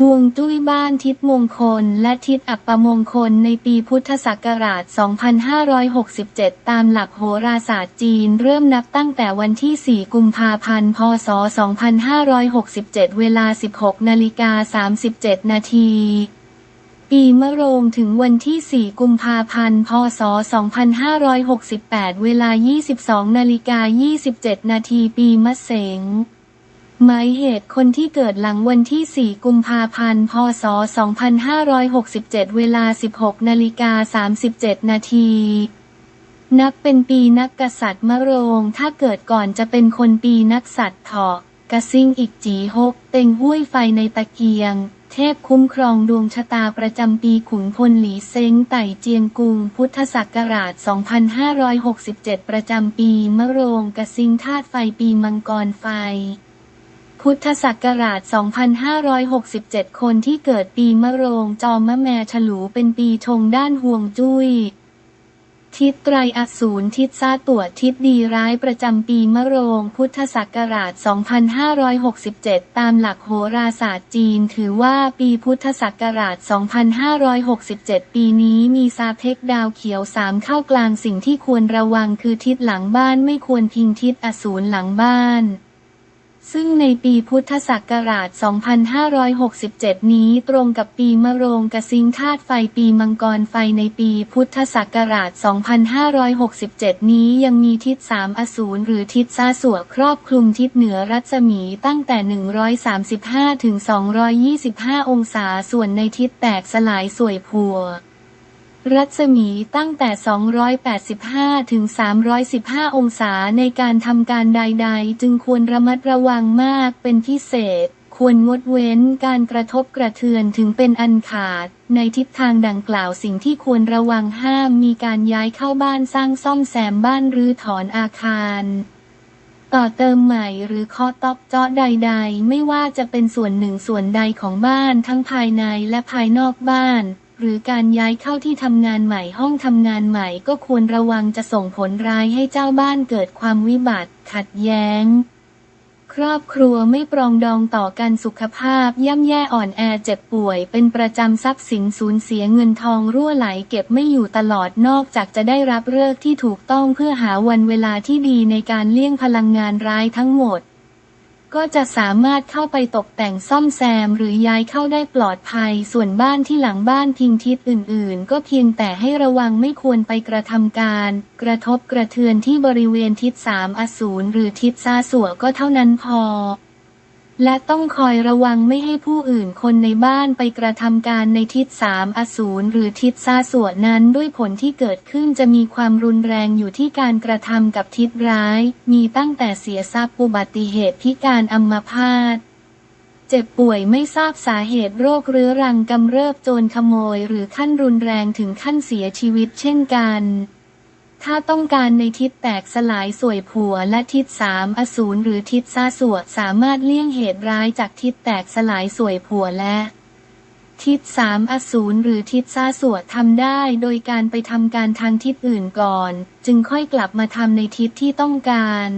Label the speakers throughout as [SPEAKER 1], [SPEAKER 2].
[SPEAKER 1] ฮวงจุ้ยบ้านทิศมงคล และทิศอัปมงคลในปีพุทธศักราช 2567 ตามหลักโหราศาสตร์จีน เริ่มนับตั้งแต่วันที่ 4 กุมภาพันธ์ พศ 2567 เวลา 16 นาฬิกา 37 นาที ปีมะโรงถึงวันที่ 4 กุมภาพันธ์ พศ 2568 เวลา 22 นาฬิกา 27 นาที ปีมะเสง หมายเหตุคนที่เกิดหลังวันที่ 4 กุมภาพันธ์ พศ 2567 เวลา 16 นาฬิกา 37 นาที นับเป็นปีนักกษัตริย์มะโรง ถ้าเกิดก่อนจะเป็นคนปีนักสัตว์เถาะกระซิ่งอีกจีฮกเต็งห้วยไฟในตะเกียง เทพคุ้มครองดวงชะตาประจำปีขุนพลหลีเซ้งไต่เจียงกุง พุทธศักราช 2567 ประจำปีมะโรงกระซิ่งธาตุไฟปีมังกรไฟ พุทธศักราช 2567 คนที่เกิดปีมะโรงจอมะแมฉลูเป็นปีชงด้านห่วงจุย้ย ทิศไตรอสูรทิศซาตรวทิศดีร้ายประจำปีมะโรง พุทธศักราช 2567 ตามหลักโหราศาสตร์จีน ถือว่าปีพุทธศักราช 2567 ปีนี้มีซาเพ็กดาวเขียวสามเข้ากลางสิ่งที่ควรระวังคือทิศหลังบ้านไม่ควรพิงทิศอสูรหลังบ้าน ซึ่งในปีพุทธศักราช 2567 นี้ตรงกับปีมะโรงกระซิงธาตุไฟปีมังกรไฟในปีพุทธศักราช 2567 นี้ยังมีทิศสามอสูรหรือทิศซาสวครอบคลุมทิศเหนือรัศมีตั้งแต่ 135 ถึง 225 องศาส่วนในทิศแตกสลายสวยพัว รัศมีตั้งแต่ 285 ถึง 315 องศาในการทำการใด ๆ จึงควรระมัดระวังมากเป็นพิเศษ ควรงดเว้นการกระทบกระเทือนถึงเป็นอันขาด ในทิศทางดังกล่าวสิ่งที่ควรระวังห้ามมีการย้ายเข้าบ้านสร้างซ่อมแซมบ้านหรือถอนอาคาร ต่อเติมใหม่หรือเคาะต๊อกเจาะใด ๆ ไม่ว่าจะเป็นส่วนหนึ่งส่วนใดของบ้านทั้งภายในและภายนอกบ้าน หรือการย้ายเข้าที่ทำงานใหม่ห้องทำงานใหม่ก็ควรระวังจะส่งผลร้ายให้เจ้าบ้านเกิดความวิบัติ ขัดแย้ง ครอบครัวไม่ปรองดองต่อกันสุขภาพ ย่ำแย่อ่อนแอเจ็บป่วย เป็นประจำทรัพย์สินสูญเสียเงินทองรั่วไหลเก็บไม่อยู่ตลอดนอกจากจะได้รับเลิกที่ถูกต้องเพื่อหาวันเวลาที่ดีในการเลี่ยงพลังงานร้ายทั้งหมด ก็จะสามารถเข้าไปตกแต่งซ่อมแซมหรือย้ายเข้าได้ปลอดภัย ส่วนบ้านที่หลังบ้านพิงทิศอื่น ๆ ก็เพียงแต่ให้ระวังไม่ควรไปกระทำการ กระทบกระเทือนที่บริเวณทิศสามอสูรหรือทิศซาสัวก็เท่านั้นพอ และต้องคอยระวังไม่ให้ผู้อื่นคนในบ้านไปกระทำการในทิศสามอสูรหรือทิศซาสวดนั้นด้วยผลที่เกิดขึ้นจะมีความรุนแรงอยู่ที่การกระทำกับทิศร้าย มีตั้งแต่เสียทรัพย์อุบัติเหตุพิการอัมพาตเจ็บป่วยไม่ทราบสาเหตุโรคเรื้อรังกำเริบโจรขโมยหรือขั้นรุนแรงถึงขั้นเสียชีวิตเช่นกัน ถ้าต้องการในทิศแตกสลายสวยผัวและทิศสามอสูรหรือทิศซาสวดสามารถเลี่ยงเหตุร้ายจากทิศแตกสลายสวยผัวและทิศสามอสูรหรือทิศซาสวดทำได้โดยการไปทำการทางทิศอื่นก่อน จึงค่อยกลับมาทำในทิศที่ต้องการ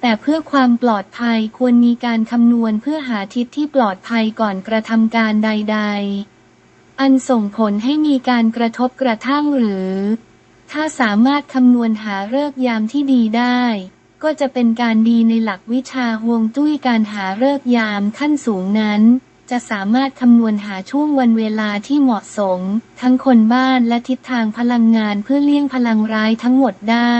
[SPEAKER 1] แต่เพื่อความปลอดภัยควรมีการคำนวณเพื่อหาทิศที่ปลอดภัยก่อนกระทำการใด ๆ อันส่งผลให้มีการกระทบกระทั่งหรือ ถ้าสามารถคำนวณหาเลิกยามที่ดีได้ ก็จะเป็นการดีในหลักวิชาฮวงจุ้ยการหาเลิกยามขั้นสูงนั้น จะสามารถคำนวณหาช่วงวันเวลาที่เหมาะสม ทั้งคนบ้านและทิศทางพลังงานเพื่อเลี่ยงพลังร้ายทั้งหมดได้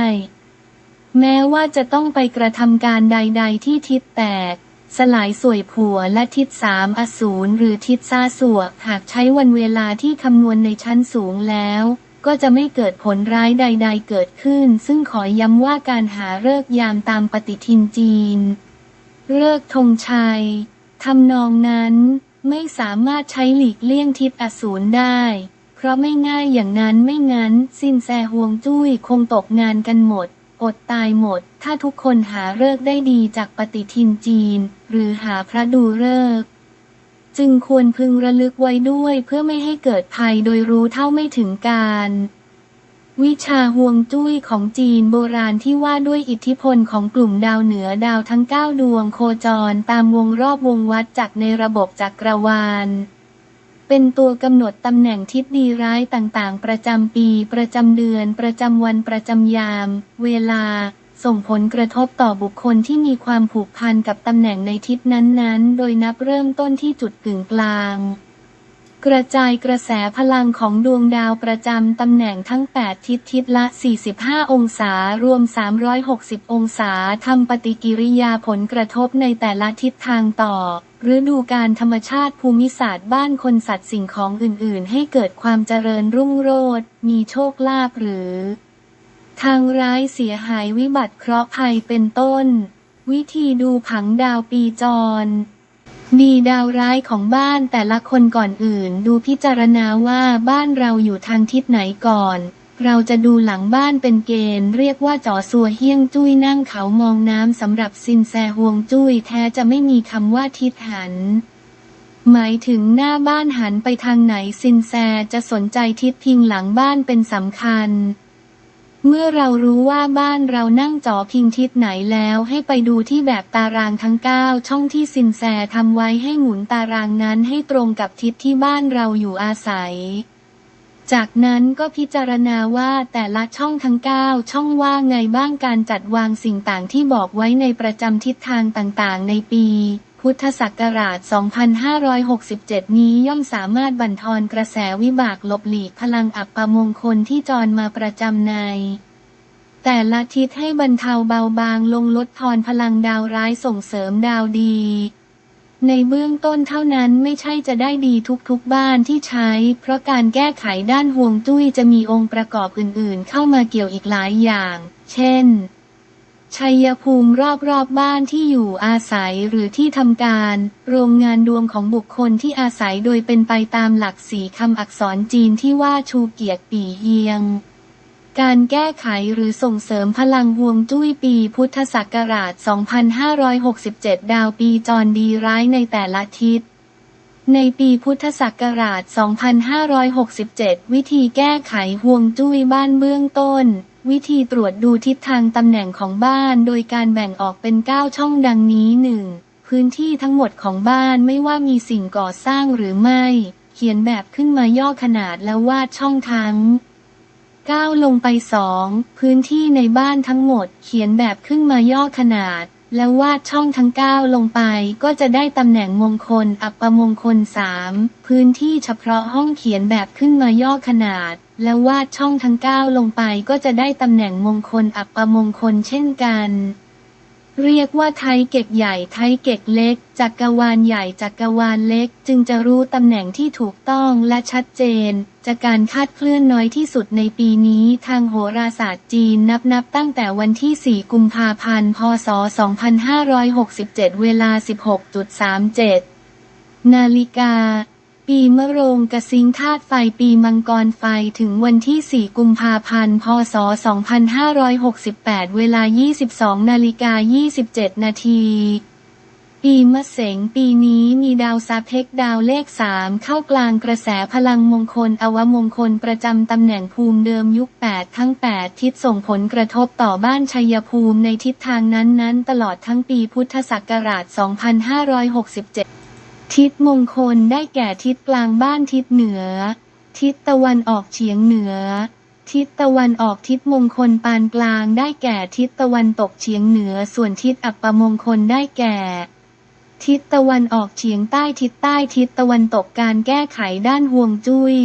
[SPEAKER 1] แม้ว่าจะต้องไปกระทำการใด ๆ ที่ทิศแตกสลายสวยผัวและทิศสามอสูรหรือทิศซาสวกหากใช้วันเวลาที่คำนวณในชั้นสูงแล้ว ก็จะไม่เกิดผลร้ายใด ๆ เกิดขึ้น ซึ่งขอย้ำว่าการหาเลิกยามตามปฏิทินจีน เลิกธงชัยทำนองนั้น ไม่สามารถใช้หลีกเลี่ยงทิศอสูรได้ เพราะไม่ง่ายอย่างนั้นไม่งั้น สินแสห่วงจุ้ยคงตกงานกันหมด อดตายหมด ถ้าทุกคนหาเลิกได้ดีจากปฏิทินจีน หรือหาพระดูเลิก จึงควรพึงระลึกไว้ด้วยเพื่อไม่ให้เกิดภัยโดยรู้เท่าไม่ถึงการ วิชาฮวงจุ้ยของจีนโบราณที่ว่าด้วยอิทธิพลของกลุ่มดาวเหนือดาวทั้ง 9 ดวงโคจรตามวงรอบวงวัดจักในระบบจักรวาลเป็นตัวกำหนดตำแหน่งทิศดีร้ายต่างๆ ประจำปี ประจำเดือน ประจำวัน ประจำยาม เวลา ส่งผลกระทบต่อบุคคลที่มีความผูกพันกับตำแหน่งในทิศนั้นๆ โดยนับเริ่มต้นที่จุดกึ่งกลาง กระจายกระแสพลังของดวงดาวประจำตำแหน่งทั้ง 8 ทิศทิศละ 45 องศารวม 360 องศาทำปฏิกิริยาผลกระทบในแต่ละทิศทางต่อฤดูการธรรมชาติภูมิศาสตร์บ้านคนสัตว์สิ่งของอื่นๆ ให้เกิดความเจริญรุ่งโรจน์มีโชคลาภหรือ ทางร้ายเสียหายวิบัติเคราะห์ภัยเป็นต้น วิธีดูผังดาวปีจร ดีดาวร้ายของบ้านแต่ละคนก่อนอื่น ดูพิจารณาว่าบ้านเราอยู่ทางทิศไหนก่อน เราจะดูหลังบ้านเป็นเกณฑ์ เรียกว่าจ่อสัวเฮี้ยงจุ้ยนั่งเขามองน้ำสำหรับซินแซฮวงจุ้ยแท้จะไม่มีคำว่าทิศหันหมายถึงหน้าบ้านหันไปทางไหนซินแซจะสนใจทิศพิงหลังบ้านเป็นสำคัญ เมื่อเรารู้ว่าบ้านเรานั่งจอพิงทิศไหนแล้วให้ไปดูที่แบบตารางทั้ง 9 ช่องที่ซินแซทำไว้ให้หมุนตารางนั้นให้ตรงกับทิศที่บ้านเราอยู่อาศัย จากนั้นก็พิจารณาว่าแต่ละช่องทั้ง 9 ช่องว่าไงบ้างการจัดวางสิ่งต่างที่บอกไว้ในประจำทิศทางต่างๆ ในปี พุทธศักราช 2567 นี้ย่อมสามารถบั่นทอนกระแสวิบากลบหลีกพลังอับปมงคลที่จรมาประจำใน แต่ละทิศให้บรรเทาเบาบางลงลดทอนพลังดาวร้ายส่งเสริมดาวดี ในเบื้องต้นเท่านั้นไม่ใช่จะได้ดีทุกๆบ้านที่ใช้ เพราะการแก้ไขด้านห่วงจุ้ยจะมีองค์ประกอบอื่นๆ เข้ามาเกี่ยวอีกหลายอย่าง เช่น ชัยภูมิรอบๆบบ้านที่อยู่อาศัยหรือที่ทำการ โรงงานดวงของบุคคลที่อาศัยโดยเป็นไปตามหลักสีคำอักษรจีนที่ว่าชูเกียรติปีเฮียง การแก้ไขหรือส่งเสริมพลังฮวงจุ้ยปีพุทธศักราช 2567 ดาวปีจรดีร้ายในแต่ละทิศในปีพุทธศักราช 2567 วิธีแก้ไขฮวงจุ้ยบ้านเบื้องต้น วิธีตรวจดูทิศทางตำแหน่งของบ้านโดยการแบ่งออกเป็น 9 ช่องดังนี้ 1. พื้นที่ทั้งหมดของบ้านไม่ว่ามีสิ่งก่อสร้างหรือไม่ เขียนแบบขึ้นมาย่อขนาดแล้ววาดช่องทั้ง 9 ลงไป 2 พื้นที่ในบ้านทั้งหมด เขียนแบบขึ้นมาย่อขนาด แล้ววาดช่องทั้ง 9 ลงไปก็จะได้ตำแหน่งมงคล อัปปมงคล 3 พื้นที่เฉพาะห้องเขียนแบบขึ้นมาย่อขนาด แล้ววาดช่องทั้ง 9 ลงไปก็จะได้ตำแหน่งมงคล อัปปมงคลเช่นกันเรียกว่าไทยเก็กใหญ่ไทยเก็กเล็กจักรวาลใหญ่จักรวาลเล็ก จึงจะรู้ตำแหน่งที่ถูกต้องและชัดเจน จากการคาดเคลื่อนน้อยที่สุดในปีนี้ทางโหราศาสตร์จีนนับนับตั้งแต่วันที่ 4 กุมภาพันธ์ พศ 2567 เวลา 16.37 นาฬิกา ปีมะโรงกระสิงธาตุไฟปีมังกรไฟถึงวันที่ 4 กุมภาพันธ์ พศ 2568 เวลา 22 นาฬิกา 27 นาที ปีมะเสงปีนี้มีดาวซาเพกดาวเลข3เข้ากลางกระแสพลังมงคล อวมงคลประจำตำแหน่งภูมิเดิมยุค 8 ทั้ง 8 ทิศส่งผลกระทบต่อบ้านชัยภูมิในทิศทางนั้นๆ ตลอดทั้งปีพุทธศักราช 2567 ทิศมงคลได้แก่ทิศกลางบ้านทิศเหนือ ทิศตะวันออกเฉียงเหนือ ทิศตะวันออกทิศมงคลปานกลางได้แก่ทิศตะวันตกเฉียงเหนือ ส่วนทิศอัปมงคลได้แก่ ทิศตะวันออกเฉียงใต้ทิศใต้ทิศตะวันตกการแก้ไขด้านห่วงจุย้ย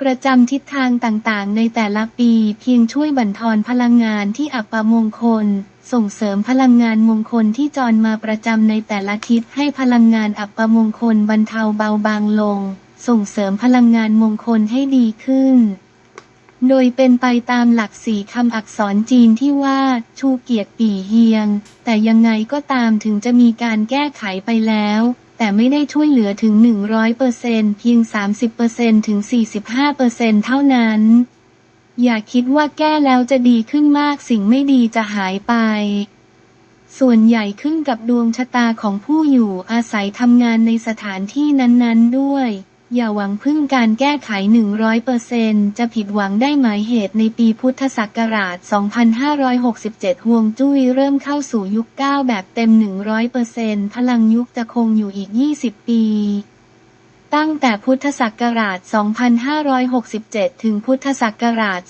[SPEAKER 1] ประจำทิศทางต่างๆ ในแต่ละปีเพียงช่วยบั่นทอนพลังงานที่อัปมงคล ส่งเสริมพลังงานมงคลที่จรมาประจำในแต่ละทิศให้พลังงานอัปมงคลบรรเทาเบาบางลง ส่งเสริมพลังงานมงคลให้ดีขึ้น โดยเป็นไปตามหลักสีคำอักษรจีนที่ว่า ชูเกียรติปี่เฮียง แต่ยังไงก็ตามถึงจะมีการแก้ไขไปแล้ว แต่ไม่ได้ช่วยเหลือถึง 100%เพียง 30%ถึง 45%เท่านั้น อย่าคิดว่าแก้แล้วจะดีขึ้นมากสิ่งไม่ดีจะหายไป ส่วนใหญ่ขึ้นกับดวงชะตาของผู้อยู่อาศัยทำงานในสถานที่นั้น ๆ ด้วย อย่าหวังพึ่งการแก้ไข 100%จะผิดหวังได้หมายเหตุในปีพุทธศักราช 2567ห่วงจุ้ยเริ่มเข้าสู่ยุค 9 แบบเต็ม 100%พลังยุคจะคงอยู่อีก 20 ปี ตั้งแต่พุทธศักราช 2567 ถึงพุทธศักราช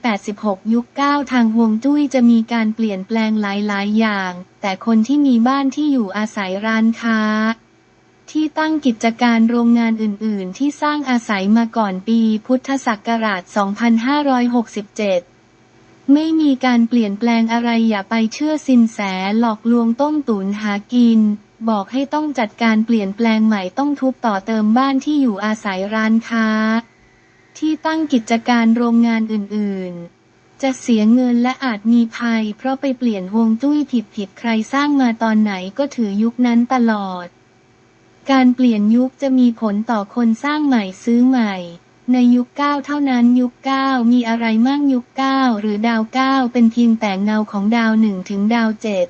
[SPEAKER 1] 2586 ยุค 9 ทางห่วงจุ้ยจะมีการเปลี่ยนแปลงหลาย ๆ อย่าง แต่คนที่มีบ้านที่อยู่อาศัยร้านค้า ที่ตั้งกิจการโรงงานอื่น ๆ ที่สร้างอาศัยมาก่อนปีพุทธศักราช 2567 ไม่มีการเปลี่ยนแปลงอะไรอย่าไปเชื่อสินแสหลอกลวงต้มตุนหากิน บอกให้ต้องจัดการเปลี่ยนแปลงใหม่ต้องทุบต่อเติมบ้านที่อยู่อาศัยร้านค้า ที่ตั้งกิจการโรงงานอื่น ๆจะเสียเงินและอาจมีภัย เพราะไปเปลี่ยนฮวงจุ้ยผิดๆใครสร้างมาตอนไหนก็ถือยุคนั้นตลอด การเปลี่ยนยุคจะมีผลต่อคนสร้างใหม่ซื้อใหม่ ในยุคเก้าเท่านั้นยุคเก้ามีอะไรมั่งยุคเก้าหรือดาวเก้าเป็นเพียงแต่เงาของดาวหนึ่งถึงดาวเจ็ด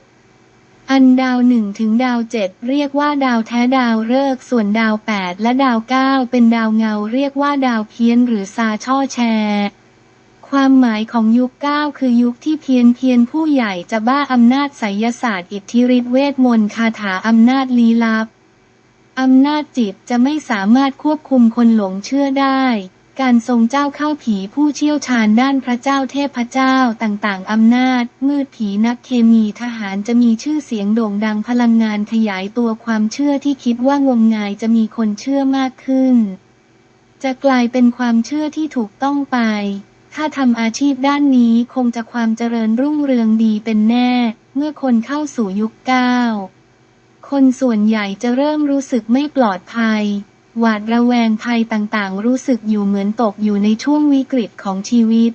[SPEAKER 1] อันดาวหนึ่งถึงดาวเจ็ดเรียกว่าดาวแท้ดาวฤกษ์ส่วนดาวแปดและดาวเก้าเป็นดาวเงาเรียกว่าดาวเพี้ยนหรือซาช่อแชร์ความหมายของยุคเก้าคือยุคที่เพียนเพียนผู้ใหญ่จะบ้าอำนาจไสยศาสตร์อิทธิฤทธิเวทมนต์คาถาอำนาจลี้ลับ อำนาจจิตจะไม่สามารถควบคุมคนหลงเชื่อได้ การทรงเจ้าเข้าผีผู้เชี่ยวชาญด้านพระเจ้าเทพเจ้าต่างๆ อำนาจ มืดผีนักเคมีทหารจะมีชื่อเสียงโด่งดังพลังงานขยายตัวความเชื่อที่คิดว่างมงายจะมีคนเชื่อมากขึ้น จะกลายเป็นความเชื่อที่ถูกต้องไป ถ้าทำอาชีพด้านนี้คงจะความเจริญรุ่งเรืองดีเป็นแน่ เมื่อคนเข้าสู่ยุคเก้า คนส่วนใหญ่จะเริ่มรู้สึกไม่ปลอดภัย หวาดระแวงภัยต่างๆ รู้สึกอยู่เหมือนตกอยู่ในช่วงวิกฤตของชีวิต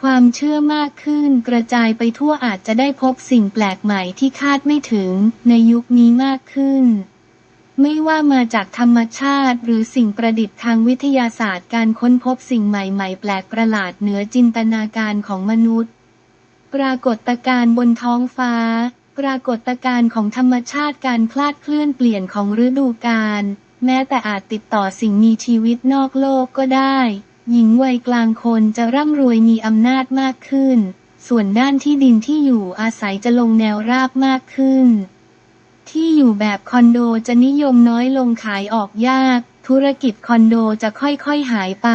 [SPEAKER 1] ความเชื่อมากขึ้นกระจายไปทั่วอาจจะได้พบสิ่งแปลกใหม่ที่คาดไม่ถึงในยุคนี้มากขึ้นไม่ว่ามาจากธรรมชาติหรือสิ่งประดิษฐ์ทางวิทยาศาสตร์การค้นพบสิ่งใหม่ๆ แปลกประหลาดเหนือจินตนาการของมนุษย์ ปรากฏการณ์บนท้องฟ้า ปรากฏการณ์ของธรรมชาติการคลาดเคลื่อนเปลี่ยนของฤดูกาลแม้แต่อาจติดต่อสิ่งมีชีวิตนอกโลกก็ได้ หญิงวัยกลางคนจะร่ำรวยมีอำนาจมากขึ้น ส่วนด้านที่ดินที่อยู่อาศัยจะลงแนวราบมากขึ้น ที่อยู่แบบคอนโดจะนิยมน้อยลงขายออกยาก ธุรกิจคอนโดจะค่อยๆหายไป